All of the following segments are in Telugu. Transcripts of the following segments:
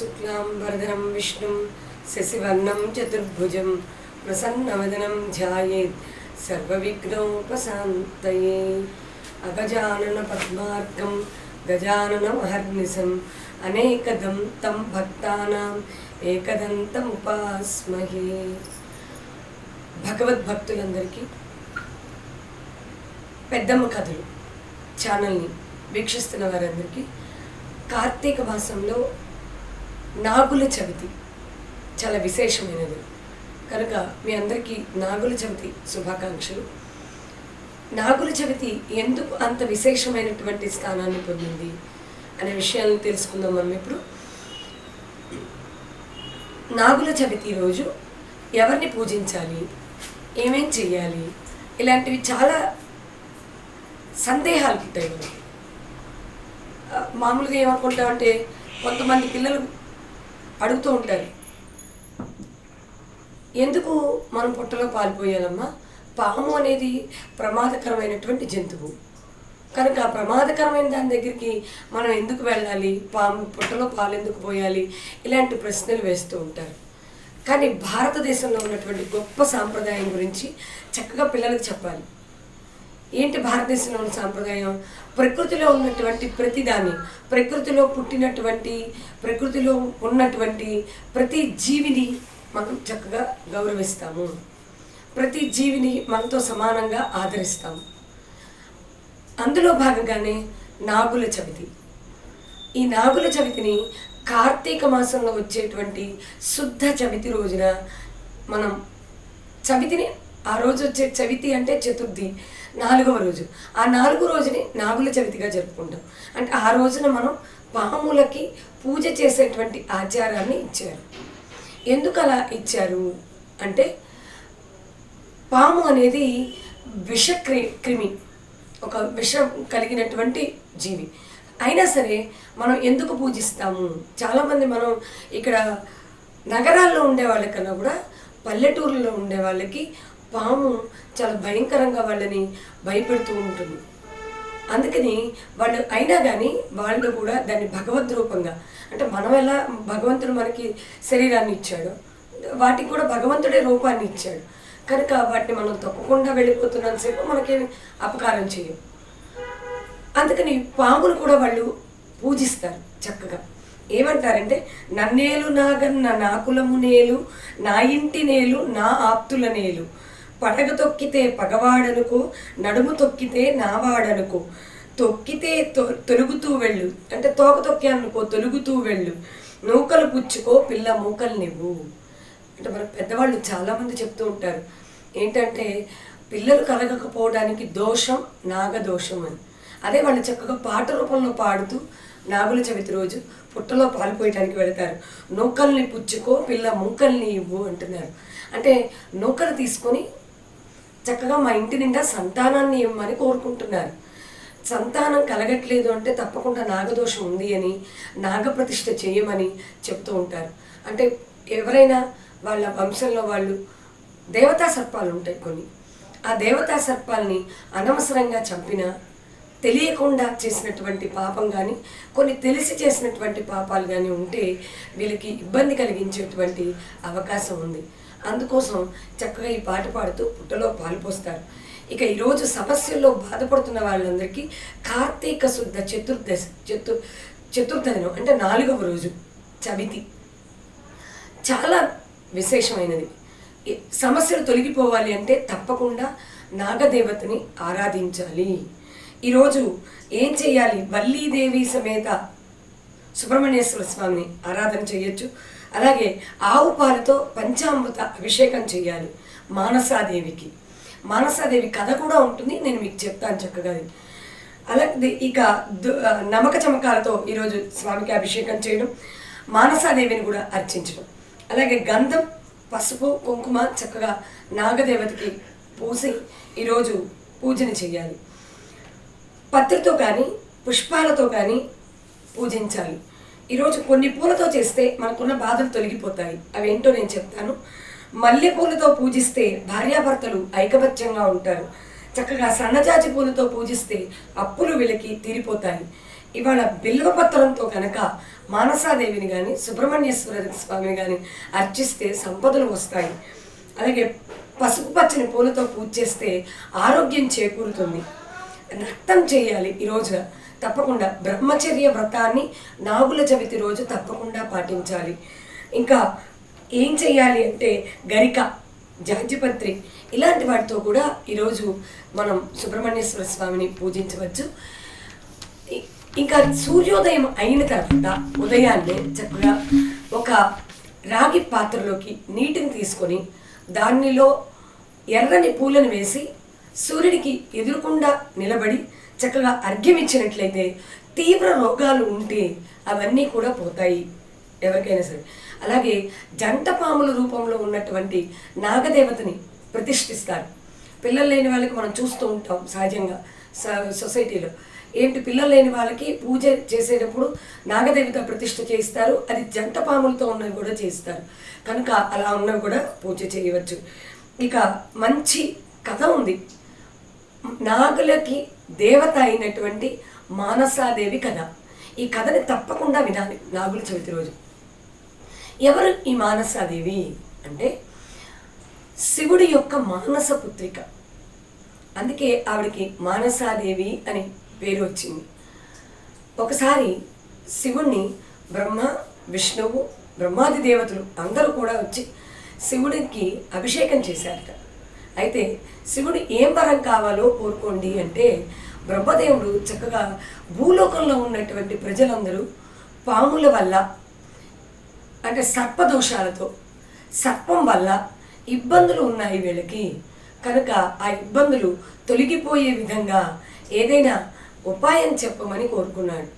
శుక్లాం వరదనం విష్ణుం శశివర్ణం చతుర్భుజం ప్రసన్నవదనం ధ్యాయేత్ సర్వవిఘ్నోపశాంతయే అగజానన పద్మార్కం గజాననమహర్నిశం అనేకదం తం భక్తానాం ఏకదంతముపాస్మహే భగవద్భక్తులందరికీ పెద్దమ్మ కథలు ఛానల్ని వీక్షిస్తున్న వారందరికీ కార్తీక మాసంలో నాగుల చవితి చాలా విశేషమైనది. కనుక మీ అందరికీ నాగుల చవితి శుభాకాంక్షలు. నాగుల చవితి ఎందుకు అంత విశేషమైనటువంటి స్థానాన్ని పొందింది అనే విషయాలను తెలుసుకుందాం మనం ఇప్పుడు. నాగుల చవితి రోజు ఎవరిని పూజించాలి? ఏమేం చేయాలి ఇలాంటివి చాలా సందేహాలు పుట్టాయి మామూలుగా ఏమనుకుంటామంటే కొంతమంది పిల్లలు అడుగుతూ ఉంటారు. ఎందుకు మనం పుట్టలో పాల్పోయాలమ్మా? పాము అనేది ప్రమాదకరమైనటువంటి జంతువు. కనుక ఆ ప్రమాదకరమైన దాని దగ్గరికి మనం ఎందుకు వెళ్ళాలి? పాము పుట్టలో పాలు ఎందుకు పోయాలి? ఇలాంటి ప్రశ్నలు వేస్తూ ఉంటారు. కానీ భారతదేశంలో ఉన్నటువంటి గొప్ప సాంప్రదాయం గురించి చక్కగా పిల్లలకు చెప్పాలి. ఏంటి భారతదేశంలో ఉన్న సాంప్రదాయం? ప్రకృతిలో ఉన్నటువంటి ప్రతిదాని ప్రకృతిలో పుట్టినటువంటి ప్రకృతిలో ఉన్నటువంటి ప్రతి జీవిని మనం చక్కగా గౌరవిస్తాము. ప్రతి జీవిని మనతో సమానంగా ఆదరిస్తాము. అందులో భాగంగానే నాగుల చవితి. ఈ నాగుల చవితిని కార్తీక మాసంలో వచ్చేటువంటి శుద్ధ చవితి రోజున మనం చవితిని ఆ రోజు వచ్చే చవితి అంటే చతుర్థి నాలుగవ రోజు. ఆ నాలుగో రోజుని నాగుల చవితిగా జరుపుకుంటాం. అంటే ఆ రోజున మనం పాములకి పూజ చేసేటువంటి ఆచారాన్ని ఇచ్చారు. ఎందుకు అలా ఇచ్చారు? అంటే పాము అనేది విష క్రి క్రిమి ఒక విషం కలిగినటువంటి జీవి. అయినా సరే మనం ఎందుకు పూజిస్తాము? చాలామంది మనం ఇక్కడ నగరాల్లో ఉండే వాళ్ళకన్నా కూడా పల్లెటూరులో ఉండే వాళ్ళకి పాము చాలా భయంకరంగా వాళ్ళని భయపెడుతూ ఉంటుంది. అందుకని వాళ్ళు అయినా కానీ వాళ్ళు కూడా దాన్ని భగవద్ రూపంగా అంటే మనం ఎలా భగవంతుడు మనకి శరీరాన్ని ఇచ్చాడు వాటికి కూడా భగవంతుడే రూపాన్ని ఇచ్చాడు. కనుక వాటిని మనం తప్పకుండా వెళ్ళిపోతున్నంతసేపు మనకి అపకారం చేయం అందుకని పాములు కూడా వాళ్ళు పూజిస్తారు చక్కగా. ఏమంటారంటే నన్నేలు నాగన్న నా కులము నేలు నా ఇంటి నేలు నా ఆప్తుల నేలు. పడగ తొక్కితే పగవాడనుకో నడుము తొక్కితే నావాడనుకో. తొక్కితే తొ తొలుగుతూ వెళ్ళు. అంటే తోక తొక్కానుకో తొలుగుతూ వెళ్ళు. నూకలు పుచ్చుకో పిల్ల మూకలునివ్వు అంటే మన పెద్దవాళ్ళు చాలామంది చెప్తూ ఉంటారు. ఏంటంటే పిల్లలు కలగకపోవడానికి దోషం నాగదోషం అని. అదే వాళ్ళు చక్కగా పాట రూపంలో పాడుతూ నాగుల చవితి రోజు పుట్టలో పాల్పోయటానికి వెళతారు. నూకల్ని పుచ్చుకో పిల్ల మూకల్ని ఇవ్వు అంటున్నారు. అంటే నూకలు తీసుకొని చక్కగా మా ఇంటి నిండా సంతానాన్ని ఇవ్వమని కోరుకుంటున్నారు. సంతానం కలగట్లేదు అంటే తప్పకుండా నాగదోషం ఉంది అని నాగప్రతిష్ఠ చేయమని చెప్తూ ఉంటారు. అంటే ఎవరైనా వాళ్ళ వంశంలో వాళ్ళు దేవతా సర్పాలు ఉంటాయి కొన్ని. ఆ దేవతా సర్పాల్ని అనవసరంగా చంపినా తెలియకుండా చేసినటువంటి పాపం కానీ కొన్ని తెలిసి చేసినటువంటి పాపాలు కానీ ఉంటే వీళ్ళకి ఇబ్బంది కలిగించేటువంటి అవకాశం ఉంది. అందుకోసం చక్కగా ఈ పాట పాడుతూ పుట్టలో పాలు పోస్తారు. ఇక ఈరోజు సమస్యల్లో బాధపడుతున్న వాళ్ళందరికీ కార్తీక శుద్ధ చతుర్దశ చతు చతుర్థ దినం అంటే నాలుగవ రోజు చవితి. చాలా విశేషమైనది. ఈ సమస్యలు తొలగిపోవాలి అంటే తప్పకుండా నాగదేవతని ఆరాధించాలి. ఈరోజు ఏం చేయాలి? వల్లీదేవి సమేత సుబ్రహ్మణ్యేశ్వర స్వామిని ఆరాధన చేయొచ్చు. అలాగే ఆవు పాలతో పంచామృత అభిషేకం చేయాలి మానసాదేవికి. మానసాదేవి కథ కూడా ఉంటుంది నేను మీకు చెప్తాను చక్కగా అలాగే ఇక దు- నమక చమకాలతో ఈరోజు స్వామికి అభిషేకం చేయడం మానసాదేవిని కూడా అర్చించడం. అలాగే గంధం పసుపు కుంకుమ చక్కగా నాగదేవతకి పూసి ఈరోజు పూజన చేయాలి పత్రితో కానీ పుష్పాలతో కానీ పూజించాలి. ఈరోజు కొన్ని పూలతో చేస్తే మనకున్న బాధలు తొలగిపోతాయి. అవి ఏంటో నేను చెప్తాను. మల్లె పూలతో పూజిస్తే భార్యాభర్తలు ఐకమత్యంగా ఉంటారు. చక్కగా సన్నజాజి పూలతో పూజిస్తే అప్పులు విలకి తీరిపోతాయి. ఇవాళ బిల్వపత్రంతో కనుక మానసాదేవిని కానీ సుబ్రహ్మణ్యేశ్వర స్వామిని కానీ అర్చిస్తే సంపదలు వస్తాయి. అలాగే పసుపు పచ్చని పూలతో పూజ చేస్తే ఆరోగ్యం చేకూరుతుంది. రక్తం చేయాలి ఈ తప్పకుండా బ్రహ్మచర్య వ్రతాన్ని నాగుల చవితి రోజు తప్పకుండా పాటించాలి. ఇంకా ఏం చేయాలి అంటే గరిక జాజిపత్రి ఇలాంటి వాటితో కూడా ఈరోజు మనం సుబ్రహ్మణ్యేశ్వర స్వామిని పూజించవచ్చు. ఇంకా సూర్యోదయం అయిన తర్వాత ఉదయాన్నే చక్కగా ఒక రాగి పాత్రలోకి నీటిని తీసుకొని దానిలో ఎర్రని పూలను వేసి సూర్యుడికి ఎదురుకుండా నిలబడి చక్కగా అర్ఘ్యం ఇచ్చినట్లయితే తీవ్ర రోగాలు ఉంటే అవన్నీ కూడా పోతాయి. ఎవరికైనా సరే. అలాగే జంట పాముల రూపంలో ఉన్నటువంటి నాగదేవతని ప్రతిష్ఠిస్తారు. పిల్లలు లేని వాళ్ళకి మనం చూస్తూ ఉంటాం సహజంగా సొసైటీలో. ఏంటి? పిల్లలు లేని వాళ్ళకి పూజ చేసేటప్పుడు నాగదేవత ప్రతిష్ఠ చేయిస్తారు. అది జంట పాములతో ఉన్నవి కూడా చేస్తారు కనుక అలా ఉన్నవి కూడా పూజ చేయవచ్చు. ఇక మంచి కథ ఉంది. నాగులకి దేవత అయినటువంటి మానసాదేవి కథ. ఈ కథని తప్పకుండా వినాలి. నాగుల చవితి రోజు. ఎవరు ఈ మానసాదేవి అంటే? శివుడి యొక్క మానస పుత్రిక. అందుకే ఆవిడకి మానసాదేవి అని పేరు వచ్చింది. ఒకసారి శివుణ్ణి బ్రహ్మ విష్ణువు బ్రహ్మాది దేవతలు అందరూ కూడా వచ్చి శివుడికి అభిషేకం చేశారట. అయితే శివుడు ఏం వరం కావాలో కోరుకోండి అంటే బ్రహ్మదేవుడు చక్కగా భూలోకంలో ఉన్నటువంటి ప్రజలందరూ పాముల వల్ల అంటే సర్పదోషాలతో సర్పం వల్ల ఇబ్బందులు ఉన్నాయి వీళ్ళకి కనుక ఆ ఇబ్బందులు తొలగిపోయే విధంగా ఏదైనా ఉపాయం చెప్పమని కోరుకున్నాడు.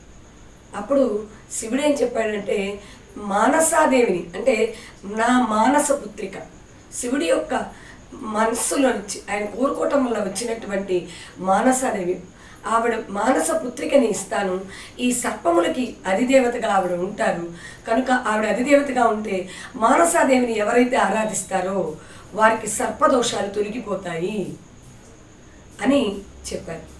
అప్పుడు శివుడు ఏం చెప్పాడంటే మానసాదేవిని అంటే నా మానస పుత్రిక శివుడి యొక్క మనస్సులో నుంచి ఆయన కోరుకోవటం వల్ల వచ్చినటువంటి మానసాదేవి. ఆవిడ మానస పుత్రికని ఇస్తాను. ఈ సర్పములకి అధిదేవతగా ఆవిడ ఉంటారు. కనుక ఆవిడ అధిదేవతగా ఉంటే మానసాదేవిని ఎవరైతే ఆరాధిస్తారో వారికి సర్పదోషాలు తొలగిపోతాయి అని చెప్పారు.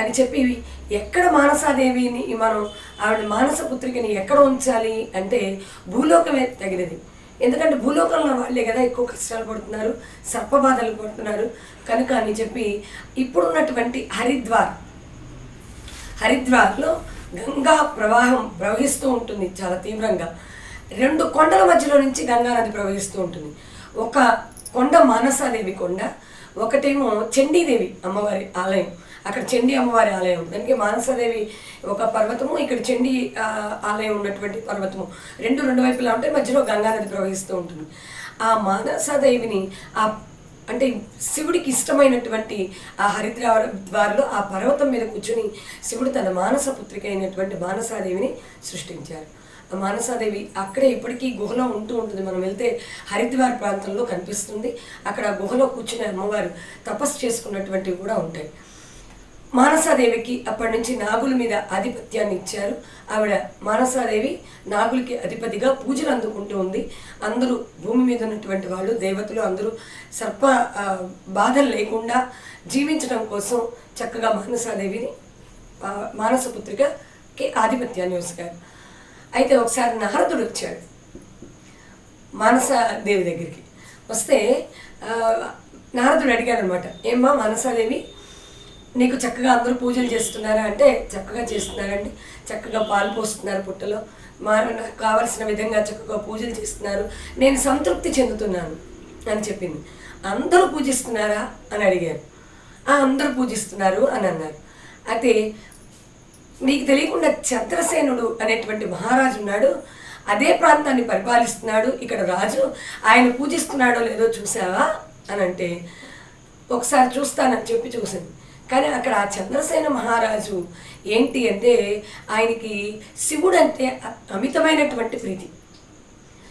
అని చెప్పి ఎక్కడ మానసాదేవిని మనం ఆవిడ మానస పుత్రికని ఎక్కడ ఉంచాలి అంటే భూలోకమే తగినది. ఎందుకంటే భూలోకంలో వాళ్ళే కదా ఎక్కువ కష్టాలు పడుతున్నారు సర్పబాధలు పడుతున్నారు. కనుక అని చెప్పి ఇప్పుడున్నటువంటి హరిద్వార్ హరిద్వార్లో గంగా ప్రవాహం ప్రవహిస్తూ ఉంటుంది చాలా తీవ్రంగా. రెండు కొండల మధ్యలో నుంచి గంగా నది ప్రవహిస్తూ ఉంటుంది. ఒక కొండ మానసాదేవి కొండ ఒకటేమో చండీదేవి అమ్మవారి ఆలయం. అక్కడ చండీ అమ్మవారి ఆలయం. దానికి మానసదేవి ఒక పర్వతము ఇక్కడ చండీ ఆలయం ఉన్నటువంటి పర్వతము. రెండు రెండు వైపులా ఉంటే మధ్యలో గంగానది ప్రవహిస్తూ ఉంటుంది. ఆ మానసదేవిని ఆ అంటే శివుడికి ఇష్టమైనటువంటి ఆ హరిద్వార ద్వారలో ఆ పర్వతం మీద కూర్చుని శివుడు తన మానస పుత్రిక అయినటువంటి మానసాదేవిని సృష్టించారు. ఆ మానసాదేవి అక్కడే ఇప్పటికీ గుహలో ఉంటూ ఉంటుంది. మనం వెళ్తే హరిద్వార్ ప్రాంతంలో కనిపిస్తుంది. అక్కడ గుహలో కూర్చుని అమ్మవారు తపస్సు చేసుకున్నటువంటివి కూడా ఉంటాయి. మానసాదేవికి అప్పటి నుంచి నాగుల మీద ఆధిపత్యాన్ని ఇచ్చారు. ఆవిడ మానసాదేవి నాగులకి అధిపతిగా పూజలు అందుకుంటూ ఉంది. అందరూ భూమి మీద ఉన్నటువంటి వాళ్ళు దేవతలు అందరూ సర్ప బాధలు లేకుండా జీవించడం కోసం చక్కగా మానసాదేవిని మానసపుత్రికకి ఆధిపత్యాన్ని వేసుకారు అయితే ఒకసారి నారదుడు వచ్చాడు మానసాదేవి దగ్గరికి. వస్తే నారదుడు అడిగాడు అనమాట ఏమ్మా మానసాదేవి నీకు చక్కగా అందరూ పూజలు చేస్తున్నారా అంటే చక్కగా చేస్తున్నారండి. చక్కగా పాలు పోస్తున్నారు పుట్టలో. మా నాకు కావలసిన విధంగా చక్కగా పూజలు చేస్తున్నారు. నేను సంతృప్తి చెందుతున్నాను అని చెప్పింది. అందరూ పూజిస్తున్నారా అని అడిగారు. అందరూ పూజిస్తున్నారు అని అన్నారు. అయితే నీకు తెలియకుండా చంద్రసేనుడు అనేటువంటి మహారాజు ఉన్నాడు. అదే ప్రాంతాన్ని పరిపాలిస్తున్నాడు. ఇక్కడ రాజు ఆయన పూజిస్తున్నాడో లేదో చూసావా అని అంటే ఒకసారి చూస్తానని చెప్పి చూసింది. కానీ అక్కడ ఆ చంద్రసేన మహారాజు ఏంటి అంటే ఆయనకి శివుడు అంటే అమితమైనటువంటి ప్రీతి.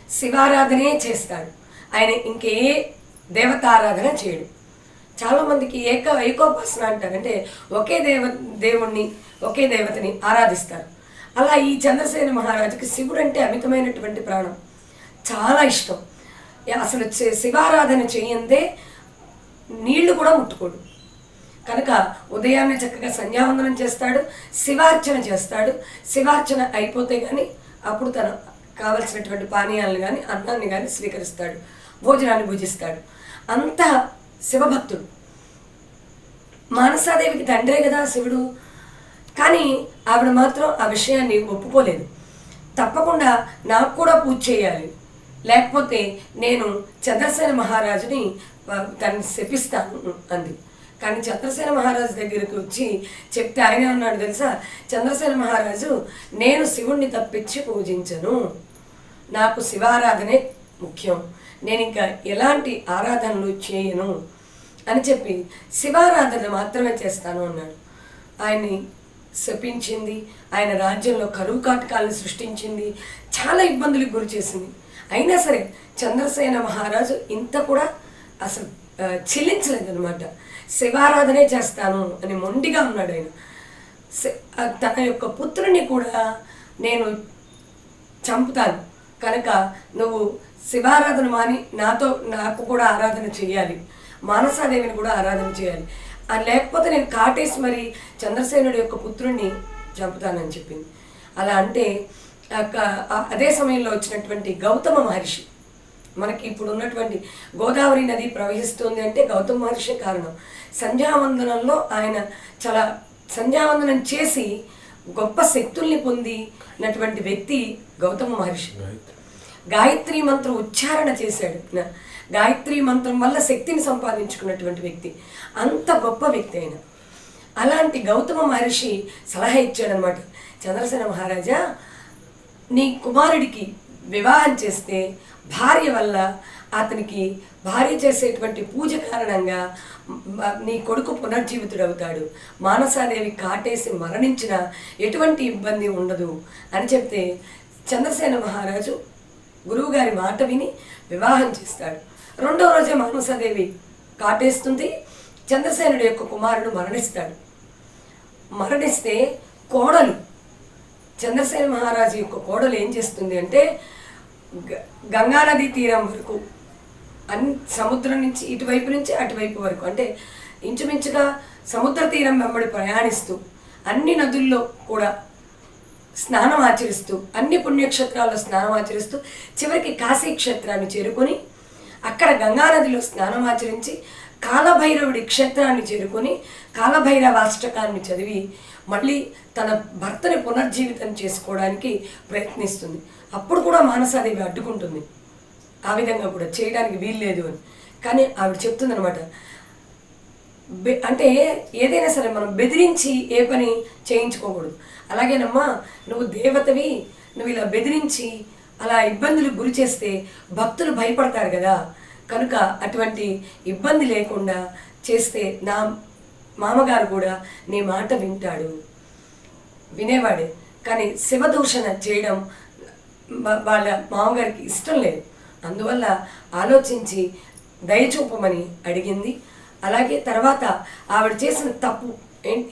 శివారాధనే చేస్తాడు. ఆయన ఇంకే దేవతారాధన చేయడు. చాలామందికి ఏక ఏకోపాసన అంటారు అంటే ఒకే దేవ దేవుణ్ణి ఒకే దేవతని ఆరాధిస్తారు. అలా ఈ చంద్రసేన మహారాజుకి శివుడు అంటే అమితమైనటువంటి ప్రాణం చాలా ఇష్టం. అసలు శివారాధన చేయందే నీళ్ళు కూడా ముట్టుకోడు. కనుక ఉదయాన్నే చక్కగా సంధ్యావందనం చేస్తాడు శివార్చన చేస్తాడు. శివార్చన అయిపోతే కానీ అప్పుడు తన కావలసినటువంటి పానీయాలను కానీ అన్నాన్ని కానీ స్వీకరిస్తాడు భోజనాన్ని భుజిస్తాడు. అంత శివభక్తుడు. మానసాదేవికి తండ్రే కదా శివుడు. కానీ ఆవిడ మాత్రం ఆ విషయాన్ని ఒప్పుకోలేదు. తప్పకుండా నాకు కూడా పూజ చేయాలి. లేకపోతే నేను చంద్రసేన మహారాజుని తను తనని శపిస్తాను అంది. కానీ చంద్రసేన మహారాజు దగ్గరికి వచ్చి చెప్తే ఆయన ఉన్నాడు తెలుసా? చంద్రసేన మహారాజు నేను శివుణ్ణి తప్పించి పూజించను. నాకు శివారాధనే ముఖ్యం. నేను ఇంకా ఎలాంటి ఆరాధనలు చేయను అని చెప్పి శివారాధన మాత్రమే చేస్తాను అన్నాడు. ఆయన్ని శపించింది ఆయన రాజ్యంలో కరువు కాటకాలను సృష్టించింది చాలా ఇబ్బందులకు గురి చేసింది. అయినా సరే చంద్రసేన మహారాజు ఇంత కూడా అసలు చెల్లించలేదన్నమాట. శివారాధనే చేస్తాను అని మొండిగా ఉన్నాడు ఆయన. తన యొక్క పుత్రుని కూడా నేను చంపుతాను. కనుక నువ్వు శివారాధన మాని నాతో నాకు కూడా ఆరాధన చేయాలి మానసాదేవిని కూడా ఆరాధన చేయాలి లేకపోతే నేను కాటేసి మరి చంద్రసేనుడి యొక్క పుత్రుణ్ణి చంపుతానని చెప్పింది. అలా అంటే అదే సమయంలో వచ్చినటువంటి గౌతమ మహర్షి మనకి ఇప్పుడు ఉన్నటువంటి గోదావరి నది ప్రవహిస్తుంది అంటే గౌతమ మహర్షి కారణం. సంధ్యావందనంలో ఆయన చాలా సంధ్యావందనం చేసి గొప్ప శక్తుల్ని పొందినటువంటి వ్యక్తి గౌతమ మహర్షి. గాయత్రి. మంత్రం ఉచ్చారణ చేశాడు. గాయత్రి మంత్రం వల్ల శక్తిని సంపాదించుకున్నటువంటి వ్యక్తి. అంత గొప్ప వ్యక్తి ఆయన. అలాంటి గౌతమ మహర్షి సలహా ఇచ్చాడనమాట చంద్రసేన మహారాజా నీ కుమారుడికి వివాహం చేస్తే భార్య వల్ల అతనికి భార్య చేసేటువంటి పూజ కారణంగా నీ కొడుకు పునర్జీవితుడవుతాడు మానసాదేవి కాటేసి మరణించిన ఎటువంటి ఇబ్బంది ఉండదు అని చెప్తే చంద్రసేన మహారాజు గురువుగారి మాట విని వివాహం చేస్తాడు. రెండో రోజే మానసాదేవి కాటేస్తుంది. చంద్రసేనుడి యొక్క కుమారుడు మరణిస్తాడు. మరణిస్తే కోడలు చంద్రసేన మహారాజు యొక్క కోడలు ఏం చేస్తుంది అంటే గ- గంగానది తీరం వరకు అన్ సముద్రం నుంచి ఇటువైపు నుంచి అటువైపు వరకు అంటే ఇంచుమించుగా సముద్ర తీరం వెంబడి ప్రయాణిస్తూ అన్ని నదుల్లో కూడా స్నానం ఆచరిస్తూ అన్ని పుణ్యక్షేత్రాల్లో స్నానం ఆచరిస్తూ చివరికి కాశీ క్షేత్రాన్ని చేరుకొని అక్కడ గంగానదిలో స్నానం ఆచరించి కాలభైరవుడి క్షేత్రాన్ని చేరుకొని కాలభైరవాష్టకాన్ని చదివి మళ్ళీ తన భర్తని పునర్జీవితం చేసుకోవడానికి ప్రయత్నిస్తుంది. అప్పుడు కూడా మానసాదేవి అడ్డుకుంటుంది. ఆ విధంగా కూడా చేయడానికి వీల్లేదు అని. కానీ ఆవిడ చెప్తుందనమాట బె- అంటే ఏదైనా సరే మనం బెదిరించి ఏ పని చేయించుకోకూడదు. అలాగేనమ్మా నువ్వు దేవతవి నువ్వు ఇలా బెదిరించి అలా ఇబ్బందులకు గురి చేస్తే భక్తులు భయపడతారు కదా. కనుక అటువంటి ఇబ్బంది లేకుండా చేస్తే నా మామగారు కూడా నీ మాట వింటాడు. వినేవాడే. కానీ శివదూషణ చేయడం వాళ్ళ మామగారికి ఇష్టం లేదు. అందువల్ల ఆలోచించి దయచూపమని అడిగింది. అలాగే తర్వాత ఆవిడ చేసిన తప్పు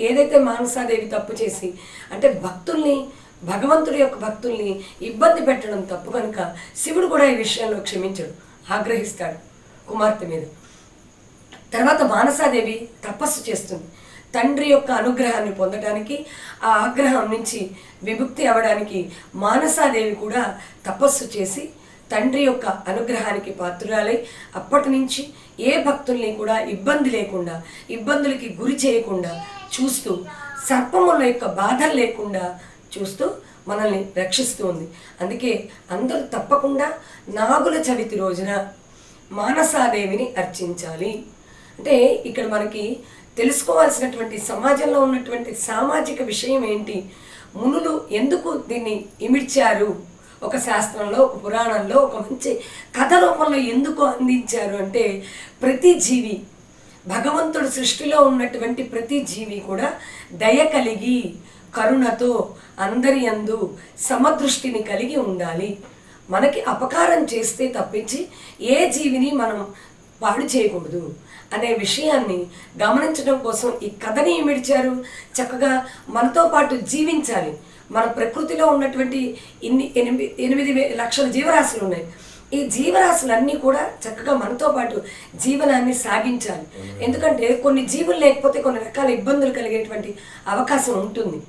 ఏదైతే మానసాదేవి తప్పు చేసి అంటే భక్తుల్ని భగవంతుడి యొక్క భక్తుల్ని ఇబ్బంది పెట్టడం తప్పు కనుక శివుడు కూడా ఈ విషయంలో క్షమించడు. ఆగ్రహిస్తాడు కుమార్తె మీద. తర్వాత మానసాదేవి తపస్సు చేస్తుంది. తండ్రి యొక్క అనుగ్రహాన్ని పొందడానికి ఆ ఆగ్రహం నుంచి విముక్తి అవ్వడానికి మానసాదేవి కూడా తపస్సు చేసి తండ్రి యొక్క అనుగ్రహానికి పాత్రురాలై అప్పటి నుంచి ఏ భక్తుల్ని కూడా ఇబ్బంది లేకుండా ఇబ్బందులకి గురి చేయకుండా చూస్తూ సర్పముల యొక్క బాధలు లేకుండా చూస్తూ మనల్ని రక్షిస్తూ ఉంది. అందుకే అందరూ తప్పకుండా నాగుల చవితి రోజున మానసాదేవిని అర్చించాలి. అంటే ఇక్కడ మనకి తెలుసుకోవాల్సినటువంటి సమాజంలో ఉన్నటువంటి సామాజిక విషయం ఏంటి? మునులు ఎందుకు దీన్ని ఇమిడ్చారు? ఒక శాస్త్రంలో ఒక పురాణంలో ఒక మంచి కథ రూపంలో ఎందుకు అందించారు అంటే ప్రతి జీవి భగవంతుడు సృష్టిలో ఉన్నటువంటి ప్రతి జీవి కూడా దయ కలిగి కరుణతో అందరి అందు సమదృష్టిని కలిగి ఉండాలి. మనకి అపకారం చేస్తే తప్పించి ఏ జీవిని మనం పాడు చేయకూడదు. అనే విషయాన్ని గమనించడం కోసం ఈ కథని ఇమిడిచారు చక్కగా మనతో పాటు జీవించాలి. మన ప్రకృతిలో ఉన్నటువంటి ఇన్ని ఎనిమిది ఎనిమిది లక్షల జీవరాశులు ఉన్నాయి. ఈ జీవరాశులన్నీ కూడా చక్కగా మనతో పాటు జీవనాన్ని సాగించాలి. ఎందుకంటే కొన్ని జీవులు లేకపోతే కొన్ని రకాల ఇబ్బందులు కలిగేటువంటి అవకాశం ఉంటుంది.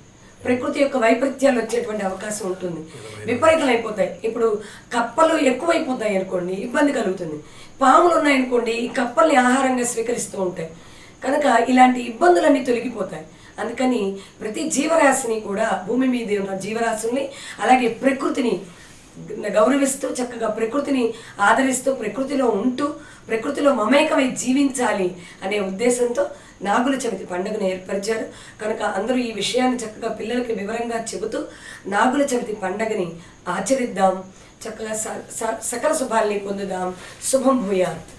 ప్రకృతి యొక్క వైపరీత్యాలు వచ్చేటువంటి అవకాశం ఉంటుంది. విపరీతం అయిపోతాయి ఇప్పుడు కప్పలు ఎక్కువైపోతాయి అనుకోండి ఇబ్బంది కలుగుతుంది. పాములు ఉన్నాయనుకోండి ఈ కప్పల్ని ఆహారంగా స్వీకరిస్తూ ఉంటాయి. కనుక ఇలాంటి ఇబ్బందులన్నీ తొలగిపోతాయి. అందుకని ప్రతి జీవరాశిని కూడా భూమి మీద ఉన్న జీవరాశుల్ని అలాగే ప్రకృతిని గౌరవిస్తూ చక్కగా ప్రకృతిని ఆదరిస్తూ ప్రకృతిలో ఉంటూ ప్రకృతిలో మమేకమై జీవించాలి అనే ఉద్దేశంతో నాగుల చవితి పండుగను ఏర్పరిచారు. కనుక అందరూ ఈ విషయాన్ని చక్కగా పిల్లలకి వివరంగా చెబుతూ నాగుల చవితి పండుగని ఆచరిద్దాం. ಚಕಲ ಸಕಲ ಸುಭಾಲಿ ಕುಂದುದಾಂ ಶುಭಂ ಭೂಯಾತ್